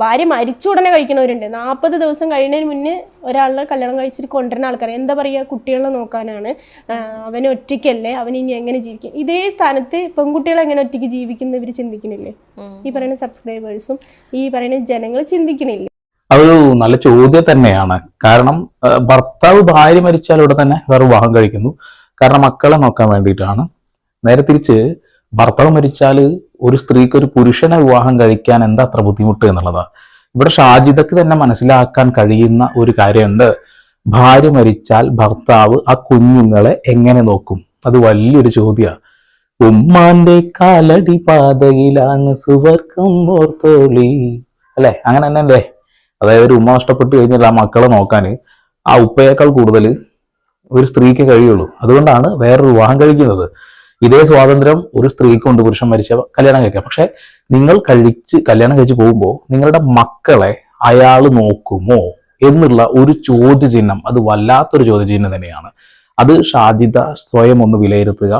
ഭാര്യ മരിച്ച ഉടനെ കഴിക്കണവരുണ്ട്. നാൽപ്പത് ദിവസം കഴിയുന്നതിന് മുന്നേ ഒരാളെ കല്യാണം കഴിച്ചിട്ട് കൊണ്ടുവരുന്ന ആൾക്കാർ എന്താ പറയുക? കുട്ടികളെ നോക്കാനാണ്. അവൻ ഒറ്റയ്ക്കല്ലേ? അവൻ ഇനി എങ്ങനെ ജീവിക്കും? ഇതേ സ്ഥാനത്ത് പെൺകുട്ടികളെ എങ്ങനെ ഒറ്റയ്ക്ക് ജീവിക്കുന്ന ഇവർ ചിന്തിക്കണില്ലേ ഈ പറയുന്ന സബ്സ്ക്രൈബേഴ്സും ഈ പറയുന്ന ജനങ്ങൾ ചിന്തിക്കണില്ലേ അതൊരു നല്ല ചോദ്യം തന്നെയാണ്. കാരണം ഭർത്താവ് ഭാര്യ മരിച്ചാൽ ഉടൻ തന്നെ വേറെ വിവാഹം കഴിക്കുന്നു. കാരണം മക്കളെ നോക്കാൻ വേണ്ടിയിട്ടാണ്. നേരെ തിരിച്ച് ഭർത്താവ് മരിച്ചാൽ ഒരു സ്ത്രീക്ക് ഒരു പുരുഷനെ വിവാഹം കഴിക്കാൻ എന്താ അത്ര ബുദ്ധിമുട്ട് എന്നുള്ളത്. ഇവിടെ ഷാജിദക്ക് തന്നെ മനസ്സിലാക്കാൻ കഴിയുന്ന ഒരു കാര്യമുണ്ട്. ഭാര്യ മരിച്ചാൽ ഭർത്താവ് ആ കുഞ്ഞുങ്ങളെ എങ്ങനെ നോക്കും? അത് വലിയൊരു ചോദ്യമാണ് ഉമ്മാന്റെ കാലടി പാതയിലാണ് സുവർക്കം ഓർത്തോളി. അല്ലെ? അങ്ങനെ തന്നെ അല്ലേ? അതായത് ഒരു ഉമ്മ നഷ്ടപ്പെട്ട് കഴിഞ്ഞാൽ ആ മക്കളെ നോക്കാൻ ആ ഉപ്പയേക്കാൾ കൂടുതൽ ഒരു സ്ത്രീക്ക് കഴിയുള്ളൂ. അതുകൊണ്ടാണ് വേറൊരു വിവാഹം കഴിക്കുന്നത്. ഇതേ സ്വാതന്ത്ര്യം ഒരു സ്ത്രീക്ക് സ്ത്രീക്കുണ്ട് പുരുഷൻ മരിച്ച കല്യാണം കഴിക്കാം. പക്ഷെ നിങ്ങൾ കഴിച്ച് കല്യാണം കഴിച്ച് പോകുമ്പോൾ നിങ്ങളുടെ മക്കളെ അയാൾ നോക്കുമോ എന്നുള്ള ഒരു ചോദ്യചിഹ്നം അത് വല്ലാത്തൊരു ചോദ്യചിഹ്നം തന്നെയാണ്. അത് ഷാജിത സ്വയം ഒന്ന് വിലയിരുത്തുക.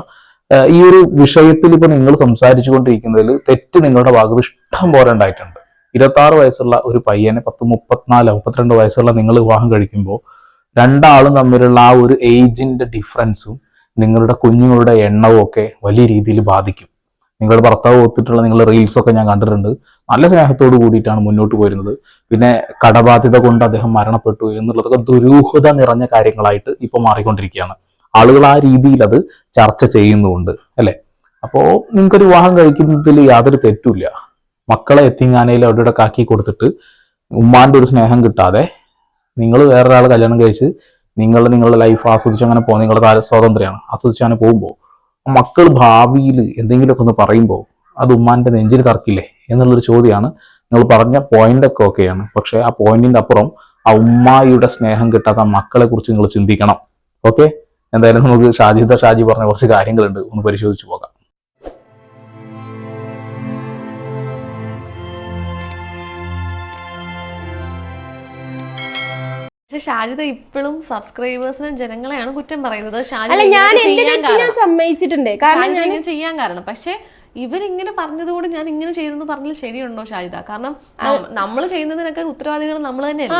ഈ ഒരു വിഷയത്തിൽ ഇപ്പൊ നിങ്ങൾ സംസാരിച്ചു കൊണ്ടിരിക്കുന്നതിൽ തെറ്റ് നിങ്ങളുടെ ഭാഗത്ത് ഇഷ്ടം പോലെ ഉണ്ടായിട്ടുണ്ട്. ഇരുപത്തി ആറ് വയസ്സുള്ള ഒരു പയ്യനെ പത്ത് മുപ്പത്തിനാല് മുപ്പത്തിരണ്ട് വയസ്സുള്ള നിങ്ങൾ വിവാഹം കഴിക്കുമ്പോൾ രണ്ടാളും തമ്മിലുള്ള ആ ഒരു ഏജിന്റെ ഡിഫറൻസും നിങ്ങളുടെ കുഞ്ഞുങ്ങളുടെ എണ്ണവും ഒക്കെ വലിയ രീതിയിൽ ബാധിക്കും. നിങ്ങളുടെ ഭർത്താവ് ഒത്തിട്ടുള്ള നിങ്ങളുടെ റീൽസൊക്കെ ഞാൻ കണ്ടിട്ടുണ്ട്. നല്ല സ്നേഹത്തോട് കൂടിയിട്ടാണ് മുന്നോട്ട് പോയിരുന്നത്. പിന്നെ കടബാധ്യത കൊണ്ട് അദ്ദേഹം മരണപ്പെട്ടു എന്നുള്ളതൊക്കെ ദുരൂഹത നിറഞ്ഞ കാര്യങ്ങളായിട്ട് ഇപ്പൊ മാറിക്കൊണ്ടിരിക്കുകയാണ്. ആളുകൾ ആ രീതിയിൽ അത് ചർച്ച ചെയ്യുന്നുമുണ്ട് അല്ലെ? അപ്പോ നിങ്ങൾക്കൊരു വിവാഹം കഴിക്കുന്നതിൽ യാതൊരു തെറ്റുമില്ല. മക്കളെ എത്തിങ്ങാനയിൽ അവിടെ കാക്കി കൊടുത്തിട്ട് ഉമ്മാന്റെ ഒരു സ്നേഹം കിട്ടാതെ നിങ്ങൾ വേറൊരാൾ കല്യാണം കഴിച്ച് നിങ്ങൾ നിങ്ങളുടെ ലൈഫ് ആസ്വദിച്ച് അങ്ങനെ പോകും. നിങ്ങളുടെ താര- സ്വാതന്ത്ര്യമാണ്. ആസ്വദിച്ച് അങ്ങനെ പോകുമ്പോൾ മക്കൾ ഭാവിയിൽ എന്തെങ്കിലുമൊക്കെ ഒന്ന് പറയുമ്പോൾ അത് ഉമ്മാന്റെ നെഞ്ചിൽ തറക്കില്ലേ എന്നുള്ളൊരു ചോദ്യമാണ് നിങ്ങൾ പറഞ്ഞ പോയിന്റൊക്കെ ഓക്കെയാണ് പക്ഷെ ആ പോയിന്റിന്റെ അപ്പുറം ആ ഉമ്മായിയുടെ സ്നേഹം കിട്ടാത്ത മക്കളെ കുറിച്ച് നിങ്ങൾ ചിന്തിക്കണം. ഓക്കെ എന്തായാലും നമുക്ക് ഷാജിദ ഷാജി പറഞ്ഞ കുറച്ച് കാര്യങ്ങളുണ്ട്. ഒന്ന് പരിശോധിച്ച് പോകാം. പക്ഷെ ഷാജിദ ഇപ്പോഴും സബ്സ്ക്രൈബേഴ്സിനും ജനങ്ങളെയാണ് കുറ്റം പറയുന്നത്. ഞാൻ. സമ്മതിച്ചിട്ടുണ്ട്. കാരണം ഞാൻ ചെയ്യാൻ കാരണം. പക്ഷെ ഇവരിങ്ങനെ പറഞ്ഞതുകൊണ്ട് ഞാൻ ഇങ്ങനെ ചെയ്തെന്ന് പറഞ്ഞാൽ ശരിയുണ്ടോ ഷാജിത? കാരണം നമ്മൾ ചെയ്യുന്നതിനൊക്കെ ഉത്തരവാദികൾ നമ്മൾ തന്നെയല്ലേ?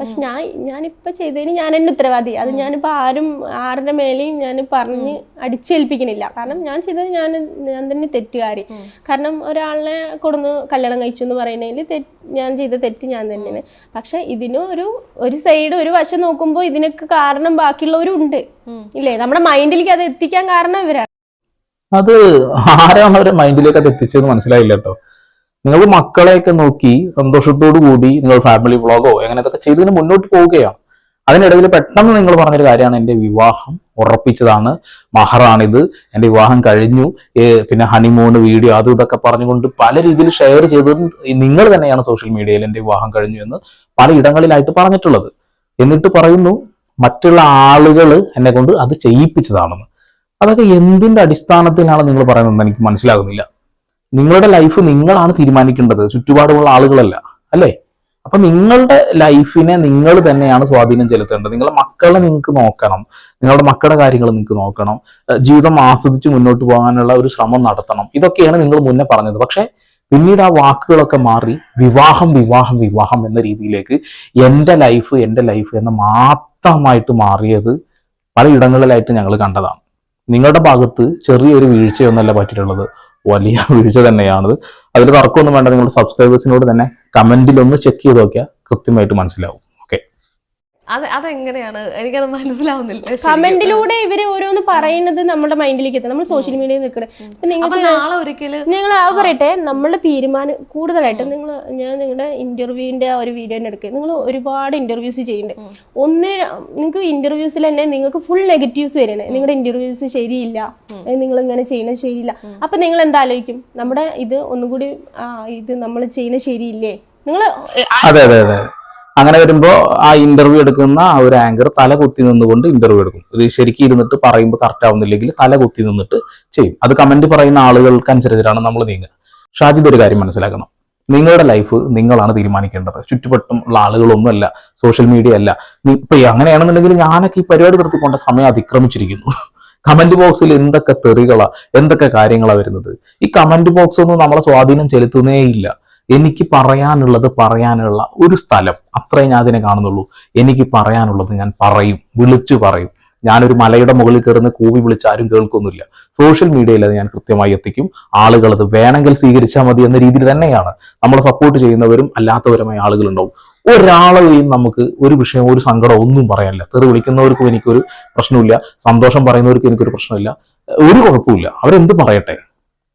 പക്ഷെ ഞാൻ ഞാനിപ്പോ ചെയ്തതിന് ഞാൻ തന്നെ ഉത്തരവാദി. അത് ഞാനിപ്പോ ആരും ആരുടെ മേലെയും ഞാൻ പറഞ്ഞ് അടിച്ചേൽപ്പിക്കണില്ല. കാരണം ഞാൻ ചെയ്തത് ഞാൻ ഞാൻ തന്നെ തെറ്റുകാരി. കാരണം ഒരാളിനെ കൊടുന്ന് കല്യാണം കഴിച്ചു എന്ന് പറയുന്നതിൽ ഞാൻ ചെയ്ത തെറ്റ് ഞാൻ തന്നെയാണ്. പക്ഷെ ഇതിനും ഒരു ഒരു സൈഡ് ഒരു വശം നോക്കുമ്പോൾ ഇതിനൊക്കെ കാരണം ബാക്കിയുള്ളവരും ഉണ്ട് ഇല്ലേ? നമ്മുടെ മൈൻഡിലേക്ക് അത് എത്തിക്കാൻ കാരണം ഇവരാണ്. അത് ആരാണ് അവരെ മൈൻഡിലേക്ക് അത് എത്തിച്ചതെന്ന് മനസ്സിലായില്ല കേട്ടോ. നിങ്ങൾ മക്കളെയൊക്കെ നോക്കി സന്തോഷത്തോടു കൂടി നിങ്ങൾ ഫാമിലി വ്ളോഗോ എങ്ങനെയൊക്കെ ചെയ്തതിന് മുന്നോട്ട് പോവുകയാണ്. അതിനിടയിൽ പെട്ടെന്ന് നിങ്ങൾ പറഞ്ഞൊരു കാര്യമാണ് എന്റെ വിവാഹം ഉറപ്പിച്ചതാണ്. മഹറാണിത് എന്റെ വിവാഹം കഴിഞ്ഞു. പിന്നെ ഹണിമൂൺ വീഡിയോ അത് ഇതൊക്കെ പറഞ്ഞുകൊണ്ട് പല രീതിയിൽ ഷെയർ ചെയ്തത് നിങ്ങൾ തന്നെയാണ് സോഷ്യൽ മീഡിയയിൽ എന്റെ വിവാഹം കഴിഞ്ഞു എന്ന് പല ഇടങ്ങളിലായിട്ട് പറഞ്ഞിട്ടുള്ളത്. എന്നിട്ട് പറയുന്നു മറ്റുള്ള ആളുകൾ എന്നെ കൊണ്ട് അത് ചെയ്യിപ്പിച്ചതാണെന്ന്. അതൊക്കെ എന്തിന്റെ അടിസ്ഥാനത്തിലാണ് നിങ്ങൾ പറയുന്നത് എനിക്ക് മനസ്സിലാകുന്നില്ല. നിങ്ങളുടെ ലൈഫ് നിങ്ങളാണ് തീരുമാനിക്കേണ്ടത്. ചുറ്റുപാടുമുള്ള ആളുകളല്ല. അല്ലേ? അപ്പൊ നിങ്ങളുടെ ലൈഫിനെ നിങ്ങൾ തന്നെയാണ് സ്വാധീനം ചെലുത്തേണ്ടത്. നിങ്ങളുടെ മക്കളെ നിങ്ങൾക്ക് നോക്കണം. നിങ്ങളുടെ മക്കളുടെ കാര്യങ്ങൾ നിങ്ങൾക്ക് നോക്കണം. ജീവിതം ആസ്വദിച്ച് മുന്നോട്ട് പോകാനുള്ള ഒരു ശ്രമം നടത്തണം. ഇതൊക്കെയാണ് നിങ്ങൾ മുന്നേ പറഞ്ഞത്. പക്ഷെ പിന്നീട് ആ വാക്കുകളൊക്കെ മാറി വിവാഹം വിവാഹം വിവാഹം എന്ന രീതിയിലേക്ക് എന്റെ ലൈഫ് എന്റെ ലൈഫ് എന്ന് മാത്രമായിട്ട് മാറിയത് പലയിടങ്ങളിലായിട്ട് ഞങ്ങൾ കണ്ടതാണ്. നിങ്ങളുടെ ഭാഗത്ത് ചെറിയൊരു വീഴ്ചയൊന്നല്ല പറ്റിയിട്ടുള്ളത്. വലിയ വീഴ്ച തന്നെയാണത്. അതിൽ തർക്കമൊന്നും വേണ്ട. നിങ്ങളുടെ സബ്സ്ക്രൈബേഴ്സിനോട് തന്നെ കമന്റിലൊന്ന് ചെക്ക് ചെയ്ത് നോക്കിയാൽ കൃത്യമായിട്ട് മനസ്സിലാവും. അത് അതെങ്ങനെയാണ്? എനിക്കത് മനസ്സിലാവുന്നില്ല. കമന്റിലൂടെ ഇവർ ഓരോന്ന് പറയുന്നത് നമ്മുടെ മൈൻഡിലേക്ക് എത്തും നമ്മൾ സോഷ്യൽ മീഡിയയിൽ നിൽക്കുന്നത് അപ്പൊ നിങ്ങൾക്ക് നാളെ ഒരിക്കലും നിങ്ങൾ ആ. പറയട്ടെ നമ്മളുടെ തീരുമാനം കൂടുതലായിട്ട് നിങ്ങൾ ഞാൻ നിങ്ങളുടെ ഇന്റർവ്യൂവിന്റെ ആ ഒരു വീഡിയോ തന്നെ എടുക്കുക നിങ്ങൾ ഒരുപാട് ഇന്റർവ്യൂസ് ചെയ്യുന്നുണ്ട്. ഒന്നിന് നിങ്ങൾക്ക് ഇന്റർവ്യൂസിൽ തന്നെ നിങ്ങൾക്ക് ഫുൾ നെഗറ്റീവ്സ് വരണേ. നിങ്ങളുടെ ഇന്റർവ്യൂസ് ശരിയില്ല. നിങ്ങൾ ഇങ്ങനെ ചെയ്യണത് ശരിയില്ല. അപ്പൊ നിങ്ങൾ എന്താ ആലോചിക്കും? നമ്മുടെ ഇത് ഒന്നുകൂടി ആ ഇത് നമ്മൾ ചെയ്യുന്നത് ശരിയില്ലേ? നിങ്ങൾ അതെ അതെ അതെ. അങ്ങനെ വരുമ്പോൾ ആ ഇന്റർവ്യൂ എടുക്കുന്ന ആ ഒരു ആങ്കർ തല കുത്തി നിന്നുകൊണ്ട് ഇന്റർവ്യൂ എടുക്കും. ഇത് ശരിക്കും ഇരുന്നിട്ട് പറയുമ്പോൾ കറക്റ്റ് ആവുന്നില്ലെങ്കിൽ തല കുത്തി നിന്നിട്ട് ചെയ്യും. അത് കമന്റ് പറയുന്ന ആളുകൾക്ക് അനുസരിച്ചിട്ടാണ് നമ്മൾ നീങ്ങുക. ഷാജിദ് ഒരു കാര്യം മനസ്സിലാക്കണം. നിങ്ങളുടെ ലൈഫ് നിങ്ങളാണ് തീരുമാനിക്കേണ്ടത്. ചുറ്റുവട്ടമുള്ള ആളുകളൊന്നുമല്ല സോഷ്യൽ മീഡിയ അല്ല. ഇപ്പൊ അങ്ങനെയാണെന്നുണ്ടെങ്കിൽ ഞാനൊക്കെ ഈ പരിപാടി നിർത്തി പോകേണ്ട സമയം അതിക്രമിച്ചിരിക്കുന്നു. കമന്റ് ബോക്സിൽ എന്തൊക്കെ തെറികളാ എന്തൊക്കെ കാര്യങ്ങളാ വരുന്നത്? ഈ കമന്റ് ബോക്സ് ഒന്നും നമ്മളെ സ്വാധീനം ചെലുത്തുന്നേ ഇല്ല എനിക്ക് പറയാനുള്ളത് പറയാനുള്ള ഒരു സ്ഥലം. അത്രേ ഞാൻ അതിനെ കാണുന്നുള്ളൂ. എനിക്ക് പറയാനുള്ളത് ഞാൻ പറയും വിളിച്ചു പറയും. ഞാനൊരു മലയുടെ മുകളിൽ കയറുന്ന കൂവി വിളിച്ച് ആരും കേൾക്കൊന്നുമില്ല സോഷ്യൽ മീഡിയയിൽ അത് ഞാൻ കൃത്യമായി എത്തിക്കും. ആളുകൾ അത് വേണമെങ്കിൽ സ്വീകരിച്ചാൽ മതി എന്ന രീതിയിൽ തന്നെയാണ് നമ്മളെ സപ്പോർട്ട് ചെയ്യുന്നവരും അല്ലാത്തവരുമായ ആളുകളുണ്ടാവും. ഒരാളെയും നമുക്ക് ഒരു വിഷയം ഒരു സങ്കടം ഒന്നും പറയാനില്ല. തെറി വിളിക്കുന്നവർക്കും എനിക്കൊരു പ്രശ്നമില്ല സന്തോഷം പറയുന്നവർക്കും എനിക്കൊരു പ്രശ്നമില്ല ഒരു കുഴപ്പമില്ല അവരെന്ത് പറയട്ടെ?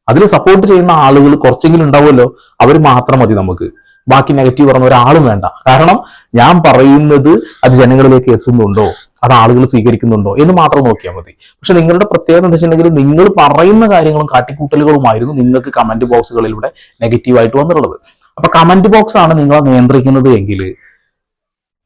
അതിൽ സപ്പോർട്ട് ചെയ്യുന്ന ആളുകൾ കുറച്ചെങ്കിലും ഉണ്ടാവുമല്ലോ അവർ മാത്രം മതി നമുക്ക്. ബാക്കി നെഗറ്റീവ് പറഞ്ഞ ഒരാളും വേണ്ട. കാരണം ഞാൻ പറയുന്നത് അത് ജനങ്ങളിലേക്ക് എത്തുന്നുണ്ടോ? അത് ആളുകൾ സ്വീകരിക്കുന്നുണ്ടോ? എന്ന് മാത്രം നോക്കിയാൽ മതി. പക്ഷെ നിങ്ങളുടെ പ്രത്യേകത എന്താ വെച്ചിട്ടുണ്ടെങ്കിൽ നിങ്ങൾ പറയുന്ന കാര്യങ്ങളും കാട്ടിക്കൂട്ടലുകളുമായിരുന്നു നിങ്ങൾക്ക് കമന്റ് ബോക്സുകളിലൂടെ നെഗറ്റീവായിട്ട് വന്നിട്ടുള്ളത്. അപ്പൊ കമന്റ് ബോക്സ് ആണ് നിങ്ങളെ നിയന്ത്രിക്കുന്നത് എങ്കിൽ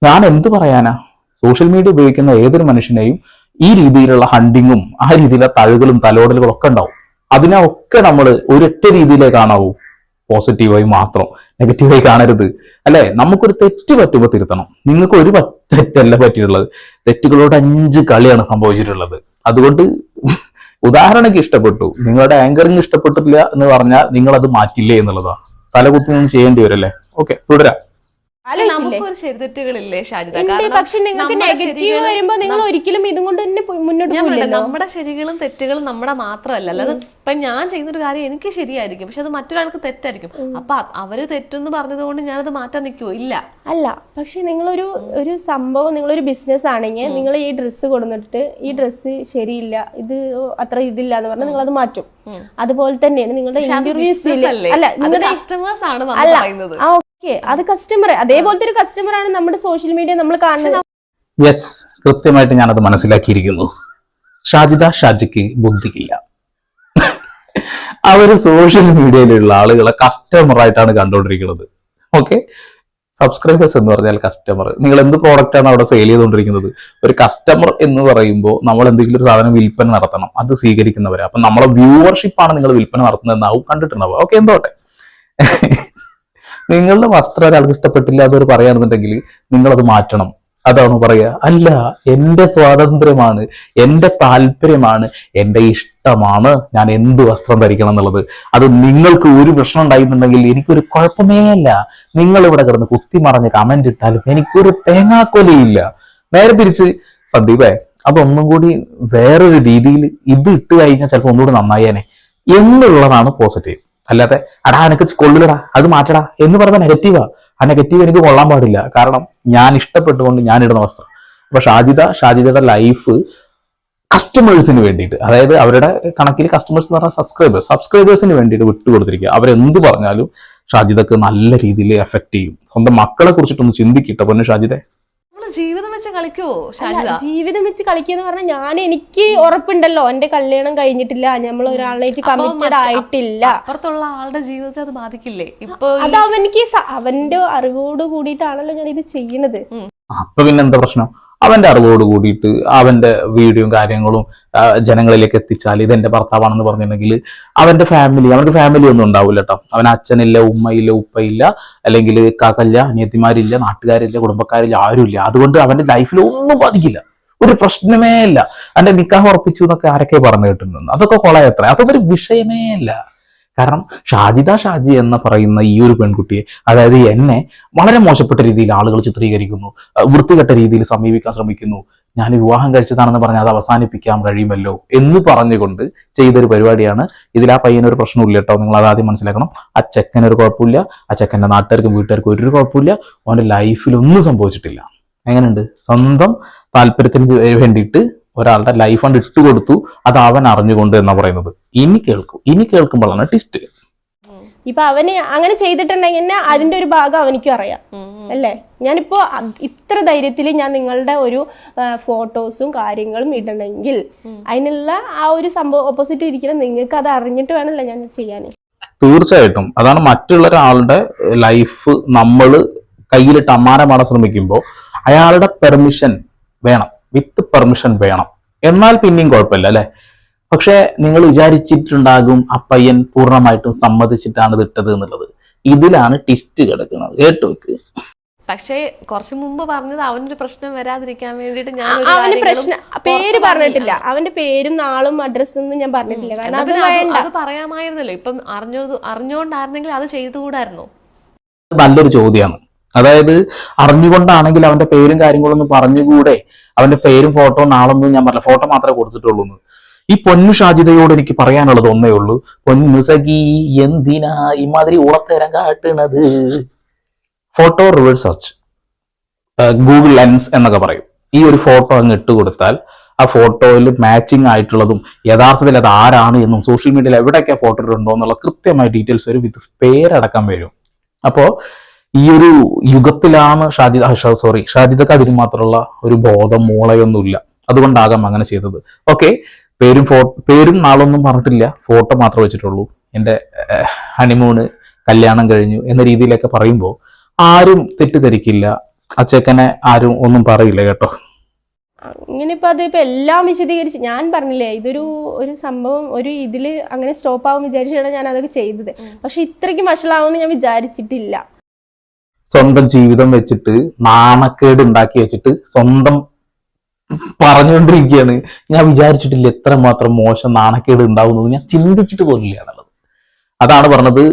ഞാൻ എന്ത് പറയാനാ? സോഷ്യൽ മീഡിയ ഉപയോഗിക്കുന്ന ഏതൊരു മനുഷ്യനെയും ഈ രീതിയിലുള്ള ഹണ്ടിങ്ങും ആ രീതിയിലുള്ള തഴുകലും തലോടലുകളും ഒക്കെ ഉണ്ടാവും. അതിനെ ഒക്കെ നമ്മൾ ഒരൊറ്റ രീതിയിലേ കാണാവൂ പോസിറ്റീവായി മാത്രം. നെഗറ്റീവായി കാണരുത്. അല്ലെ? നമുക്കൊരു തെറ്റ് പറ്റുമ്പോൾ തിരുത്തണം. നിങ്ങൾക്ക് ഒരു തെറ്റല്ല പറ്റിയിട്ടുള്ളത്. തെറ്റുകളോട് അഞ്ച് കളിയാണ് സംഭവിച്ചിട്ടുള്ളത്. അതുകൊണ്ട് ഉദാഹരണക്ക് ഇഷ്ടപ്പെട്ടു. നിങ്ങളുടെ ആങ്കറിങ് ഇഷ്ടപ്പെട്ടില്ല എന്ന് പറഞ്ഞാൽ നിങ്ങൾ അത് മാറ്റില്ലേ എന്നുള്ളതാണ്. തലകുത്തി നിന്ന് ചെയ്യേണ്ടി വരും അല്ലേ? ഓക്കെ തുടരാം. നമുക്കൊരു ശരിതെറ്റുകളില്ലേ പക്ഷെ നിങ്ങൾക്ക് നമ്മുടെ നെഗറ്റീവ് വരുമ്പോൾ നിങ്ങൾ ഒരിക്കലും ഇതും കൊണ്ട് തന്നെ മുന്നോട്ട് ഞാൻ പറയട്ടെ പോകില്ലല്ലോ നമ്മുടെ ശരികളും തെറ്റുകളും നമ്മുടെ മാത്രമല്ല. അല്ലാതെ ഇപ്പൊ ഞാൻ ചെയ്യുന്നൊരു കാര്യം എനിക്ക് ശരിയായിരിക്കും പക്ഷെ അത് മറ്റൊരാൾക്ക് തെറ്റായിരിക്കും. അപ്പൊ അവർ തെറ്റെന്ന് പറഞ്ഞത് കൊണ്ട് ഞാനത് മാറ്റാൻ നിൽക്കുവോ ഇല്ല. അല്ല പക്ഷെ നിങ്ങളൊരു ഒരു സംഭവം നിങ്ങളൊരു ബിസിനസ് ആണെങ്കിൽ നിങ്ങൾ ഈ ഡ്രസ്സ് കൊടുത്തിട്ട് ഈ ഡ്രസ്സ് ശരിയില്ല ഇത് അത്ര ഇതില്ല എന്ന് പറഞ്ഞാൽ നിങ്ങൾ അത് മാറ്റും. അതുപോലെ തന്നെയാണ് നിങ്ങളുടെ business അല്ലേ? നിങ്ങളുടെ കസ്റ്റമേഴ്സ് ആണ് പറയുന്നത്. അത് കസ്റ്റമർ അതേപോലത്തെ ഒരു കസ്റ്റമർ ആണ് നമ്മുടെ സോഷ്യൽ മീഡിയ നമ്മൾ കാണുന്നത്. യെസ് കൃത്യമായിട്ട് ഞാനത് മനസ്സിലാക്കിയിരിക്കുന്നു. ഷാജിദ ഷാജിക്ക് ബുദ്ധിയില്ല. അവർ സോഷ്യൽ മീഡിയയിലുള്ള ആളുകളെ കസ്റ്റമർ ആയിട്ടാണ് കണ്ടുകൊണ്ടിരിക്കുന്നത്. ഓക്കെ സബ്സ്ക്രൈബേഴ്സ് എന്ന് പറഞ്ഞാൽ കസ്റ്റമർ നിങ്ങൾ എന്ത് പ്രോഡക്റ്റ് ആണ് അവിടെ സെയിൽ ചെയ്തുകൊണ്ടിരിക്കുന്നത്? ഒരു കസ്റ്റമർ എന്ന് പറയുമ്പോൾ നമ്മൾ എന്തെങ്കിലും ഒരു സാധനം വിൽപ്പന നടത്തണം. അത് സ്വീകരിക്കുന്നവരെ. അപ്പൊ നമ്മളെ വ്യൂവർഷിപ്പാണ് നിങ്ങൾ വിൽപ്പന നടത്തുന്നതെന്നാവും കണ്ടിട്ടുണ്ടാവുക. ഓക്കെ എന്തോട്ടെ? നിങ്ങളുടെ വസ്ത്രം ഒരാൾക്ക് ഇഷ്ടപ്പെട്ടില്ല അതൊരു പറയുകയാണെന്നുണ്ടെങ്കിൽ നിങ്ങളത് മാറ്റണം. അതാണ് പറയുക? അല്ല എന്റെ സ്വാതന്ത്ര്യമാണ് എന്റെ താല്പര്യമാണ് എന്റെ ഇഷ്ടമാണ് ഞാൻ എന്ത് വസ്ത്രം ധരിക്കണം എന്നുള്ളത്. അത് നിങ്ങൾക്ക് ഒരു പ്രശ്നം ഉണ്ടായിരുന്നുണ്ടെങ്കിൽ എനിക്കൊരു കുഴപ്പമേ അല്ല. നിങ്ങൾ ഇവിടെ കിടന്ന് കുത്തിമറഞ്ഞ് കമന്റ് ഇട്ടാലും എനിക്കൊരു തേങ്ങാക്കൊലയില്ല. നേരെ തിരിച്ച് സന്ദീപേ അതൊന്നും കൂടി വേറൊരു രീതിയിൽ ഇത് ഇട്ട് കഴിഞ്ഞാൽ ചിലപ്പോൾ ഒന്നുകൂടി നന്നായേനെ. എന്നുള്ളതാണ് പോസിറ്റീവ് അല്ലാതെ അടാ എനിക്ക് കൊള്ളിലടാ അത് മാറ്റടാ എന്ന് പറയുന്ന നെഗറ്റീവാ ആ. നെഗറ്റീവ് എനിക്ക് കൊള്ളാൻ പാടില്ല. കാരണം ഞാൻ ഇഷ്ടപ്പെട്ടുകൊണ്ട് ഞാൻ ഇടുന്ന വസ്ത്രം. അപ്പൊ ഷാജിദ ഷാജിദയുടെ ലൈഫ് കസ്റ്റമേഴ്സിന് വേണ്ടിയിട്ട് അതായത് അവരുടെ കണക്കിൽ കസ്റ്റമേഴ്സ് എന്ന് പറഞ്ഞാൽ സബ്സ്ക്രൈബേഴ്സ് സബ്സ്ക്രൈബേഴ്സിന് വേണ്ടിയിട്ട് വിട്ടുകൊടുത്തിരിക്കുക. അവരെന്ത് പറഞ്ഞാലും ഷാജിദക്ക് നല്ല രീതിയിൽ എഫക്ട് ചെയ്യും. സ്വന്തം മക്കളെ കുറിച്ചിട്ടൊന്ന് ചിന്തിക്കട്ടെ പൊന്നു ഷാജിദെ. ജീവിതം കളിക്കുവോ അല്ല, ജീവിതം വെച്ച് കളിക്കുന്ന പറഞ്ഞാൽ ഞാൻ എനിക്ക് ഉറപ്പുണ്ടല്ലോ. എന്റെ കല്യാണം കഴിഞ്ഞിട്ടില്ല. നമ്മൾ ഒരാളായിട്ട് കമ്മിറ്റഡ് ആയിട്ടില്ല. അപ്പുറത്തുള്ള ആളുടെ ജീവിതത്തെ അത് ബാധിക്കില്ലേ? ഇപ്പൊ അത് അവനിക്ക് അവന്റെ അറിവോട് കൂടിയിട്ടാണല്ലോ ഞാൻ ഇത് ചെയ്യുന്നത് അപ്പൊ പിന്നെ എന്താ പ്രശ്നം? അവന്റെ അറിവോട് കൂടിയിട്ട് അവന്റെ വീഡിയോയും കാര്യങ്ങളും ജനങ്ങളിലേക്ക് എത്തിച്ചാൽ ഇത് എന്റെ ഭർത്താവാണെന്ന് പറഞ്ഞിട്ടുണ്ടെങ്കിൽ അവന്റെ ഫാമിലി അവന്റെ ഫാമിലി ഒന്നും ഉണ്ടാവില്ല കേട്ടോ അവൻ അച്ഛനില്ല ഉമ്മയില്ല ഉപ്പയില്ല അല്ലെങ്കിൽ കാക്കല്ല അനിയത്തിമാരില്ല നാട്ടുകാരില്ല കുടുംബക്കാരില്ല ആരുമില്ല. അതുകൊണ്ട് അവന്റെ ലൈഫിൽ ഒന്നും ബാധിക്കില്ല. ഒരു പ്രശ്നമേ ഇല്ല. അവന്റെ നിക്കാഹ് ഉറപ്പിച്ചു എന്നൊക്കെ ആരൊക്കെ പറഞ്ഞു കേട്ടിട്ടുണ്ട്. അതൊക്കെ കൊളയത്ര. അതൊന്നും ഒരു വിഷയമേ അല്ല കാരണം ഷാജിദ ഷാജി എന്ന് പറയുന്ന ഈ ഒരു പെൺകുട്ടിയെ അതായത് എന്നെ വളരെ മോശപ്പെട്ട രീതിയിൽ ആളുകൾ ചിത്രീകരിക്കുന്നു വൃത്തികെട്ട രീതിയിൽ സമീപിക്കാൻ ശ്രമിക്കുന്നു. ഞാൻ വിവാഹം കഴിച്ചതാണെന്ന് പറഞ്ഞാൽ അത് അവസാനിപ്പിക്കാൻ കഴിയുമല്ലോ എന്ന് പറഞ്ഞുകൊണ്ട് ചെയ്തൊരു പരിപാടിയാണ്. ഇതിൽ ആ പയ്യനൊരു പ്രശ്നമില്ല കേട്ടോ. നിങ്ങൾ അത് ആദ്യം മനസ്സിലാക്കണം. ആ ചെക്കനൊരു കുഴപ്പമില്ല. ആ ചെക്കന്റെ നാട്ടുകാർക്കും വീട്ടുകാർക്കും ഒരു കുഴപ്പമില്ല. അവന്റെ ലൈഫിൽ ഒന്നും സംഭവിച്ചിട്ടില്ല. എങ്ങനെയുണ്ട്? സ്വന്തം താല്പര്യത്തിന് വേണ്ടിയിട്ട് ഒരാളുടെ ലൈഫ് കണ്ട് ഇട്ട് കൊടുത്തു അത് അവൻ അറിഞ്ഞുകൊണ്ട് എന്നാ പറയുന്നത്. ഇനി കേൾക്കും ഇനി കേൾക്കുമ്പോഴാണ് ടിസ്റ്റ് ഇപ്പൊ അവന് അങ്ങനെ ചെയ്തിട്ടുണ്ടെങ്കിൽ തന്നെ അതിന്റെ ഒരു ഭാഗം അവനിക്കും അറിയാം. അല്ലേ? ഞാനിപ്പോ ഇത്ര ധൈര്യത്തിൽ ഞാൻ നിങ്ങളുടെ ഒരു ഫോട്ടോസും കാര്യങ്ങളും ഇടണമെങ്കിൽ അതിനുള്ള ആ ഒരു സംഭവം ഓപ്പോസിറ്റ് ഇരിക്കണം നിങ്ങൾക്ക് അത് അറിഞ്ഞിട്ട് വേണമല്ലോ ഞാൻ ചെയ്യാൻ തീർച്ചയായിട്ടും. അതാണ് മറ്റുള്ള ഒരാളുടെ ലൈഫ് നമ്മൾ കയ്യിലിട്ട് അമ്മാനമാടാൻ ശ്രമിക്കുമ്പോൾ അയാളുടെ പെർമിഷൻ വേണം. വിത്ത് പെർമിഷൻ വേണം. എന്നാൽ പിന്നെയും കുഴപ്പമില്ല അല്ലെ? പക്ഷെ നിങ്ങൾ വിചാരിച്ചിട്ടുണ്ടാകും ആ പയ്യൻ പൂർണമായിട്ടും സമ്മതിച്ചിട്ടാണ് ഇത് ഇട്ടത് എന്നുള്ളത്. ഇതിലാണ് ടിസ്റ്റ് കിടക്കുന്നത്. കേട്ടോക്ക് പക്ഷേ കുറച്ചു മുമ്പ് പറഞ്ഞത് അവനൊരു പ്രശ്നം വരാതിരിക്കാൻ വേണ്ടിട്ട് ഞാൻ ഒരു അവന് പ്രശ്നം പേര് പറഞ്ഞിട്ടില്ല. അവന്റെ പേരും നാളും അഡ്രസ്സും ഒന്നും ഞാൻ പറഞ്ഞിട്ടില്ല. കാരണം അത് അത് വേണ്ട. അത് പറയാമായിരുന്നല്ലോ. ഇപ്പം അറിഞ്ഞോ അറിഞ്ഞോണ്ടായിരുന്നെങ്കിൽ അത് ചെയ്തുകൂടായിരുന്നു? നല്ലൊരു ചോദ്യമാണ്. അതായത് അറിഞ്ഞുകൊണ്ടാണെങ്കിൽ അവന്റെ പേരും കാര്യങ്ങളൊന്നും പറഞ്ഞുകൂടെ? അവന്റെ പേരും ഫോട്ടോ നാളൊന്നും ഞാൻ പറഞ്ഞ ഫോട്ടോ മാത്രമേ കൊടുത്തിട്ടുള്ളൂ ഈ പൊന്നു ഷാജിതയോട് എനിക്ക് പറയാനുള്ളത് ഒന്നേ ഉള്ളൂ. പൊന്നു സഖി എന്തിനാ ഇമാതിരി ഉളത്തേരം കാട്ടണത്? Photo reverse search Google lens എന്നൊക്കെ പറയും. ഈ ഒരു ഫോട്ടോ അങ്ങ് ഇട്ട് കൊടുത്താൽ ആ ഫോട്ടോയിൽ മാച്ചിങ് ആയിട്ടുള്ളതും യഥാർത്ഥത്തിൽ അത് ആരാണ് എന്നും സോഷ്യൽ മീഡിയയിൽ എവിടെയൊക്കെ ഫോട്ടോ ഇട്ടുണ്ടോ എന്നുള്ള കൃത്യമായ ഡീറ്റെയിൽസ് വരും. വിത്ത് പേരടക്കം വരും. അപ്പോ ഈ ഒരു യുഗത്തിലാണ് ഷാജിദ് സോറി ഷാജിദക്ക് അതിന് മാത്രമുള്ള ഒരു ബോധം മൂളയൊന്നുമില്ല അതുകൊണ്ടാകാം അങ്ങനെ ചെയ്തത്. ഓക്കെ പേരും ഫോ പേരും നാളൊന്നും പറഞ്ഞിട്ടില്ല. ഫോട്ടോ മാത്രമേ വെച്ചിട്ടുള്ളൂ. എന്റെ ഹണിമൂണ് കല്യാണം കഴിഞ്ഞു എന്ന രീതിയിലൊക്കെ പറയുമ്പോൾ ആരും തെറ്റിദ്ധരിക്കില്ല. അച്ചക്കനെ ആരും ഒന്നും പറയില്ല കേട്ടോ. ഇങ്ങനെ ഇപ്പൊ അത് ഇപ്പൊ എല്ലാം വിശദീകരിച്ച് ഞാൻ പറഞ്ഞില്ലേ ഇതൊരു ഒരു സംഭവം ഒരു ഇതിൽ അങ്ങനെ സ്റ്റോപ്പ് ആവും വിചാരിച്ചാണ് ഞാൻ അതൊക്കെ ചെയ്തത് പക്ഷെ ഇത്രയ്ക്ക് വഷളാവുമെന്ന് ഞാൻ വിചാരിച്ചിട്ടില്ല. സ്വന്തം ജീവിതം വെച്ചിട്ട് നാണക്കേട് ഉണ്ടാക്കി വെച്ചിട്ട് സ്വന്തം പറഞ്ഞുകൊണ്ടിരിക്കുകയാണ്. ഞാൻ വിചാരിച്ചിട്ടില്ല എത്ര മാത്രം മോശം നാണക്കേട് ഉണ്ടാവുന്നത്. ഞാൻ ചിന്തിച്ചിട്ട് പോലില്ല എന്നുള്ളത്. അതാണ് പറഞ്ഞത്.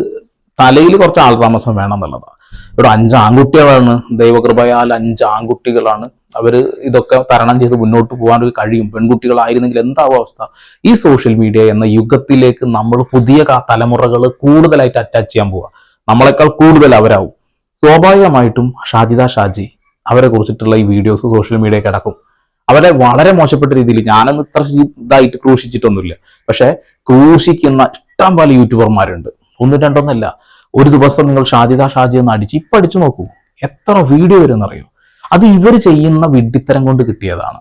തലയിൽ കുറച്ച് ആൾതാമസം വേണം എന്നുള്ളതാണ്. ഇവിടെ അഞ്ച് ആൺകുട്ടികളാണ്. ദൈവകൃപയാൽ അഞ്ച് ആൺകുട്ടികളാണ്. അവർ ഇതൊക്കെ തരണം ചെയ്ത് മുന്നോട്ട് പോകാൻ കഴിയും. പെൺകുട്ടികളായിരുന്നെങ്കിൽ എന്താവും അവസ്ഥ? ഈ സോഷ്യൽ മീഡിയ എന്ന യുഗത്തിലേക്ക് നമ്മൾ പുതിയ തലമുറകൾ കൂടുതലായിട്ട് അറ്റാച്ച് ചെയ്യാൻ പോവുക നമ്മളെക്കാൾ കൂടുതൽ അവരാവും. സ്വാഭാവികമായിട്ടും ഷാജിദ ഷാജി അവരെ കുറിച്ചിട്ടുള്ള ഈ വീഡിയോസ് സോഷ്യൽ മീഡിയ കിടക്കും. അവരെ വളരെ മോശപ്പെട്ട രീതിയിൽ ഞാനൊന്നും ഇത്ര ഇതായിട്ട് ക്രൂശിച്ചിട്ടൊന്നുമില്ല. പക്ഷെ ക്രൂശിക്കുന്ന ഇഷ്ടം പോലെ യൂട്യൂബർമാരുണ്ട്. ഒന്നും രണ്ടൊന്നല്ല. ഒരു ദിവസം നിങ്ങൾ ഷാജിദ ഷാജി എന്ന് അടിച്ച് ഇപ്പൊ അടിച്ചു നോക്കൂ. എത്ര വീഡിയോ വരുമെന്നറിയോ? അത് ഇവർ ചെയ്യുന്ന വിഡ്ഢിത്തരം കൊണ്ട് കിട്ടിയതാണ്.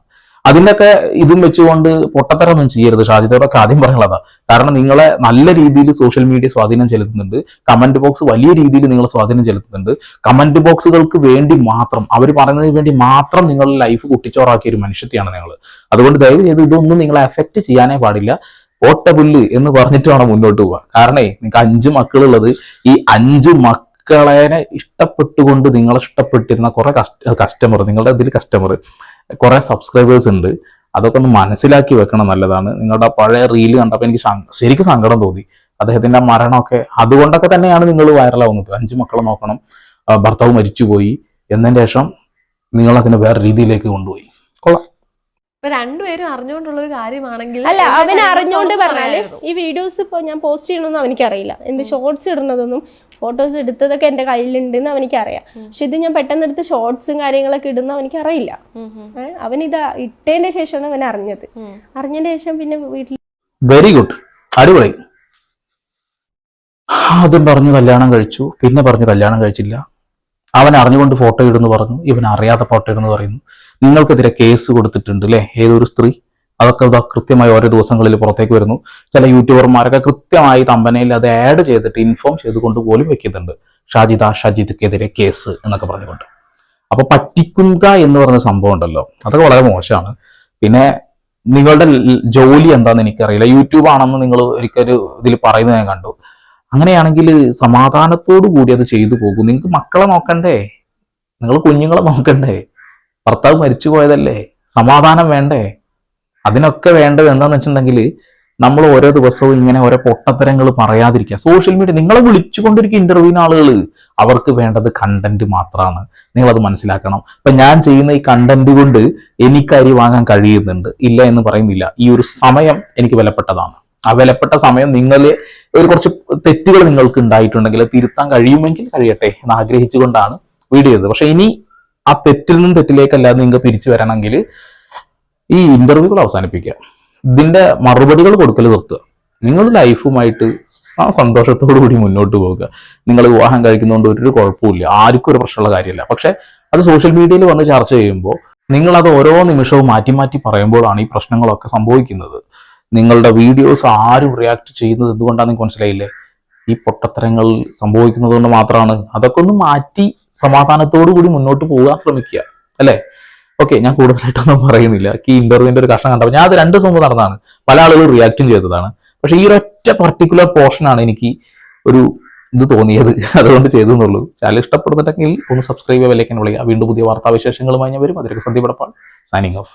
അതിന്റെയൊക്കെ ഇതും വെച്ചുകൊണ്ട് പൊട്ടത്തരം ഒന്നും ചെയ്യരുത്. ഷാജിദോടൊക്കെ ആദ്യം പറയുള്ളതാ കാരണം നിങ്ങളെ നല്ല രീതിയിൽ സോഷ്യൽ മീഡിയ സ്വാധീനം ചെലുത്തുന്നുണ്ട്. കമന്റ് ബോക്സ് വലിയ രീതിയിൽ നിങ്ങൾ സ്വാധീനം ചെലുത്തുന്നുണ്ട്. കമന്റ് ബോക്സുകൾക്ക് വേണ്ടി മാത്രം അവർ പറയുന്നതിന് വേണ്ടി മാത്രം നിങ്ങൾ ലൈഫ് കുട്ടിച്ചോറാക്കിയ ഒരു മനുഷ്യത്തെയാണ് നിങ്ങൾ അതുകൊണ്ട് ദയവ് ചെയ്ത് ഇതൊന്നും നിങ്ങളെ എഫക്റ്റ് ചെയ്യാനേ പാടില്ല. ഓട്ടപുല്ല് എന്ന് പറഞ്ഞിട്ട് വേണം മുന്നോട്ട് പോവാ കാരണേ നിങ്ങൾക്ക് അഞ്ച് മക്കളുള്ളത്. ഈ അഞ്ച് മക്കളെ ഇഷ്ടപ്പെട്ടുകൊണ്ട് നിങ്ങൾ ഇഷ്ടപ്പെട്ടിരുന്ന കുറെ കസ്റ്റമർ നിങ്ങളുടെ ഇതിൽ കസ്റ്റമർ കുറെ സബ്സ്ക്രൈബേഴ്സ് ഉണ്ട്. അതൊക്കെ ഒന്ന് മനസ്സിലാക്കി വെക്കണം നല്ലതാണ്. നിങ്ങളുടെ പഴയ റീൽ കണ്ടപ്പോൾ എനിക്ക് ശരിക്കും സങ്കടം തോന്നി. അദ്ദേഹത്തിന്റെ മരണമൊക്കെ അതുകൊണ്ടൊക്കെ തന്നെയാണ് നിങ്ങൾ വൈറലാവുന്നത് അഞ്ച് മക്കളെ നോക്കണം. ഭർത്താവ് മരിച്ചുപോയി. എന്നതിന് ശേഷം നിങ്ങൾ അതിനെ വേറെ രീതിയിലേക്ക് കൊണ്ടുപോയി. ഇപ്പൊ രണ്ടുപേരും അറിഞ്ഞുകൊണ്ടുള്ള ഒരു കാര്യമാണെങ്കിൽ അല്ല അവൻ അറിഞ്ഞോണ്ട് പറഞ്ഞാൽ ഈ വീഡിയോസ് ഇപ്പൊ ഞാൻ പോസ്റ്റ് ചെയ്യണമെന്ന് അവനിക്കറിയില്ല. എന്ത് ഷോർട്സ് ഇടുന്നതൊന്നും ഫോട്ടോസ് എടുത്തതൊക്കെ എന്റെ കയ്യിലുണ്ടെന്ന് അവനിക്കറിയാം. പക്ഷെ ഇത് ഞാൻ പെട്ടെന്ന് എടുത്ത് ഷോർട്സും കാര്യങ്ങളൊക്കെ ഇടുന്ന അവനിക്കറിയില്ല. അവൻ ഇത് ഇട്ടതിന്റെ ശേഷമാണ് അവൻ അറിഞ്ഞത്. അറിഞ്ഞതിന്റെ അറിഞ്ഞതിന് ശേഷം പിന്നെ വീട്ടിൽ വെരി ഗുഡ് അടിപൊളി. ആദ്യം പറഞ്ഞു കല്യാണം കഴിച്ചു പിന്നെ പറഞ്ഞു കല്യാണം കഴിച്ചില്ല. അവൻ അറിഞ്ഞുകൊണ്ട് ഫോട്ടോ ഇടുന്നു പറഞ്ഞു. ഇവൻ അറിയാതെ ഫോട്ടോ ഇടുന്നു പറയുന്നു. നിങ്ങൾക്കെതിരെ കേസ് കൊടുത്തിട്ടുണ്ട് അല്ലേ ഏതൊരു സ്ത്രീ? അതൊക്കെ കൃത്യമായി ഓരോ ദിവസങ്ങളിൽ പുറത്തേക്ക് വരുന്നു. ചില യൂട്യൂബർമാരൊക്കെ കൃത്യമായി തമ്പനയിൽ അത് ആഡ് ചെയ്തിട്ട് ഇൻഫോം ചെയ്തുകൊണ്ട് പോലും വെക്കുന്നുണ്ട്. ഷാജിദ ഷാജിദ്ക്കെതിരെ കേസ് എന്നൊക്കെ പറഞ്ഞുകൊണ്ട്. അപ്പൊ പറ്റിക്കുക എന്ന് പറഞ്ഞ സംഭവം ഉണ്ടല്ലോ. അതൊക്കെ വളരെ മോശമാണ്. പിന്നെ നിങ്ങളുടെ ജോലി എന്താണെന്ന് എനിക്കറിയില്ല. യൂട്യൂബ് ആണെന്ന് നിങ്ങൾ ഒരിക്കലും ഇതിൽ പറയുന്നത് ഞാൻ കണ്ടു. അങ്ങനെയാണെങ്കിൽ സമാധാനത്തോടു കൂടി അത് ചെയ്തു പോകും. നിങ്ങൾക്ക് മക്കളെ നോക്കണ്ടേ? നിങ്ങൾ കുഞ്ഞുങ്ങളെ നോക്കണ്ടേ? ഭർത്താവ് മരിച്ചു പോയതല്ലേ? സമാധാനം വേണ്ടേ? അതിനൊക്കെ വേണ്ടത് എന്താന്ന് വെച്ചിട്ടുണ്ടെങ്കിൽ നമ്മൾ ഓരോ ദിവസവും ഇങ്ങനെ ഓരോ പൊട്ടത്തരങ്ങൾ പറയാതിരിക്കുക. സോഷ്യൽ മീഡിയ നിങ്ങളെ വിളിച്ചുകൊണ്ടിരിക്കുന്ന ഇന്റർവ്യൂവിന് ആളുകൾ അവർക്ക് വേണ്ടത് കണ്ടന്റ് മാത്രമാണ്. നിങ്ങളത് മനസ്സിലാക്കണം. ഇപ്പൊ ഞാൻ ചെയ്യുന്ന ഈ കണ്ടന്റ് കൊണ്ട് എനിക്ക് അരി വാങ്ങാൻ കഴിയുന്നുണ്ട്. ഇല്ല എന്ന് പറയുന്നില്ല. ഈ ഒരു സമയം എനിക്ക് വിലപ്പെട്ടതാണ്. ആ വിലപ്പെട്ട സമയം നിങ്ങൾ ഒരു കുറച്ച് തെറ്റുകൾ നിങ്ങൾക്ക് ഉണ്ടായിട്ടുണ്ടെങ്കിൽ തിരുത്താൻ കഴിയുമെങ്കിൽ കഴിയട്ടെ എന്ന് ആഗ്രഹിച്ചുകൊണ്ടാണ് വീഡിയോ ചെയ്തത്. പക്ഷെ ഇനി ആ തെറ്റിൽ നിന്നും തെറ്റിലേക്കല്ലാതെ നിങ്ങൾക്ക് തിരിച്ചു വരണമെങ്കിൽ ഈ ഇന്റർവ്യൂകൾ അവസാനിപ്പിക്കുക. ഇതിന്റെ മറുപടികൾ കൊടുക്കൽ നിർത്തുക. നിങ്ങൾ ലൈഫുമായിട്ട് ആ സന്തോഷത്തോടു കൂടി മുന്നോട്ട് പോവുക. നിങ്ങൾ വിവാഹം കഴിക്കുന്നതുകൊണ്ട് ഒരു കുഴപ്പമില്ല ആർക്കും ഒരു പ്രശ്നമുള്ള കാര്യമല്ല. പക്ഷെ അത് സോഷ്യൽ മീഡിയയിൽ വന്ന് ചർച്ച ചെയ്യുമ്പോൾ നിങ്ങൾ അത് ഓരോ നിമിഷവും മാറ്റി മാറ്റി പറയുമ്പോഴാണ് ഈ പ്രശ്നങ്ങളൊക്കെ സംഭവിക്കുന്നത്. നിങ്ങളുടെ വീഡിയോസ് ആരും റിയാക്ട് ചെയ്യുന്നത് എന്തുകൊണ്ടാണ് നിങ്ങൾക്ക് മനസ്സിലായില്ലേ? ഈ പൊട്ടത്തരങ്ങൾ സംഭവിക്കുന്നത് കൊണ്ട് മാത്രമാണ് അതൊക്കെ ഒന്ന് മാറ്റി സമാധാനത്തോടു കൂടി മുന്നോട്ട് പോകാൻ ശ്രമിക്കുക. അല്ലേ? ഓക്കെ ഞാൻ കൂടുതലായിട്ടൊന്നും പറയുന്നില്ല. ഈ ഇന്റർവ്യൂവിന്റെ ഒരു കഷ്ണം കണ്ടപ്പോൾ ഞാൻ അത് രണ്ട് ദിവസം നടന്നതാണ്. പല ആളുകളും റിയാക്റ്റും ചെയ്തതാണ്. പക്ഷേ ഈ ഒരൊറ്റ പർട്ടിക്കുലർ പോർഷനാണ് എനിക്ക് ഒരു ഇത് തോന്നിയത്. അതുകൊണ്ട് ചെയ്തെന്നുള്ളൂ. ചാനൽ ഇഷ്ടപ്പെടുന്നുണ്ടെങ്കിൽ ഒന്ന് സബ്സ്ക്രൈബ് വിലക്കാൻ വിളിക്കുക. വീണ്ടും പുതിയ വാർത്താവിശേഷങ്ങളുമായി ഞാൻ വരും. അതിലേക്ക് സന്ധ്യപ്പെടപ്പാൾ സൈനിങ് ഓഫ്